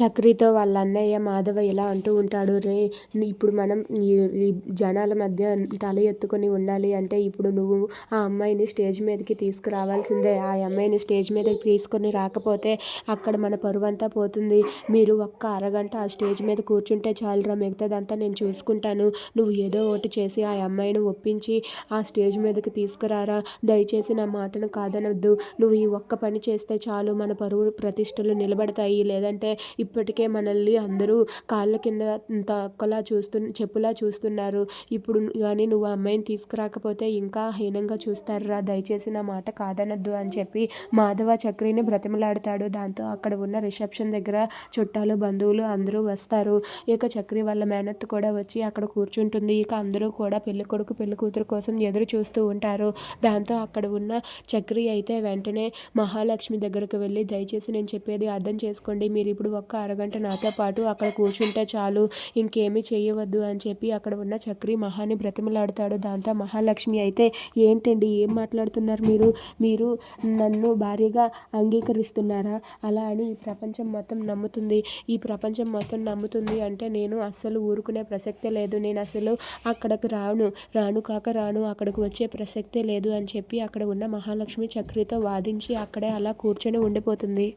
చక్రితో వాళ్ళ అన్నయ్య మాధవ ఇలా అంటూ ఉంటాడు రే ఇప్పుడు మనం ఈ జనాల మధ్య తల ఎత్తుకొని ఉండాలి అంటే ఇప్పుడు నువ్వు ఆ అమ్మాయిని స్టేజ్ మీదకి తీసుకురావాల్సిందే. ఆ అమ్మాయిని స్టేజ్ మీదకి తీసుకొని రాకపోతే అక్కడ మన పరువంతా పోతుంది. మీరు ఒక్క అరగంట ఆ స్టేజ్ మీద కూర్చుంటే చాలురా మిగతాదంతా నేను చూసుకుంటాను. నువ్వు ఏదో ఒకటి చేసి ఆ అమ్మాయిని ఒప్పించి ఆ స్టేజ్ మీదకి తీసుకురారా? దయచేసి నా మాటను కాదనొద్దు. నువ్వు ఈ ఒక్క పని చేస్తే చాలు. మన పరువు ప్రతిష్టలు నిలబడతాయి. లేదంటే ఇప్పటికే మనల్ని అందరూ కాళ్ళ కింద తొక్కలా చూస్తు చెప్పులా చూస్తున్నారు. ఇప్పుడు కానీ నువ్వు అమ్మాయిని తీసుకురాకపోతే ఇంకా హీనంగా చూస్తారురా. దయచేసి నా మాట కాదనద్దు అని చెప్పి మాధవ చక్రిని బ్రతిమలాడతాడు. దాంతో అక్కడ ఉన్న రిసెప్షన్ దగ్గర చుట్టాలు బంధువులు అందరూ వస్తారు. ఇక చక్రి వాళ్ళ మేనత్ కూడా వచ్చి అక్కడ కూర్చుంటుంది. ఇక అందరూ కూడా పెళ్ళి కొడుకు పెళ్ళి కూతురు కోసం ఎదురు చూస్తూ ఉంటారు. దాంతో అక్కడ ఉన్న చక్రి అయితే వెంటనే మహాలక్ష్మి దగ్గరకు వెళ్ళి దయచేసి నేను చెప్పేది అర్థం చేసుకోండి. మీరు ఇప్పుడు ఒక్క అరగంట నాతో పాటు అక్కడ కూర్చుంటే చాలు ఇంకేమీ చేయవద్దు అని చెప్పి అక్కడ ఉన్న చక్రి మహాని బ్రతిమలాడతాడు. దాంతో మహాలక్ష్మి అయితే ఏంటండి ఏం మాట్లాడుతున్నారు మీరు? మీరు నన్ను భార్యగా అంగీకరిస్తున్నారా? అలా అని ఈ ప్రపంచం మొత్తం నమ్ముతుంది. ఈ ప్రపంచం మొత్తం నమ్ముతుంది అంటే నేను అస్సలు ఊరుకునే ప్రసక్తే లేదు. నేను అసలు అక్కడికి రాను రాను కాక రాను అక్కడికి వచ్చే ప్రసక్తే లేదు అని చెప్పి అక్కడ ఉన్న మహాలక్ష్మి చక్రితో వాదించి అక్కడే అలా కూర్చొని ఉండిపోతుంది.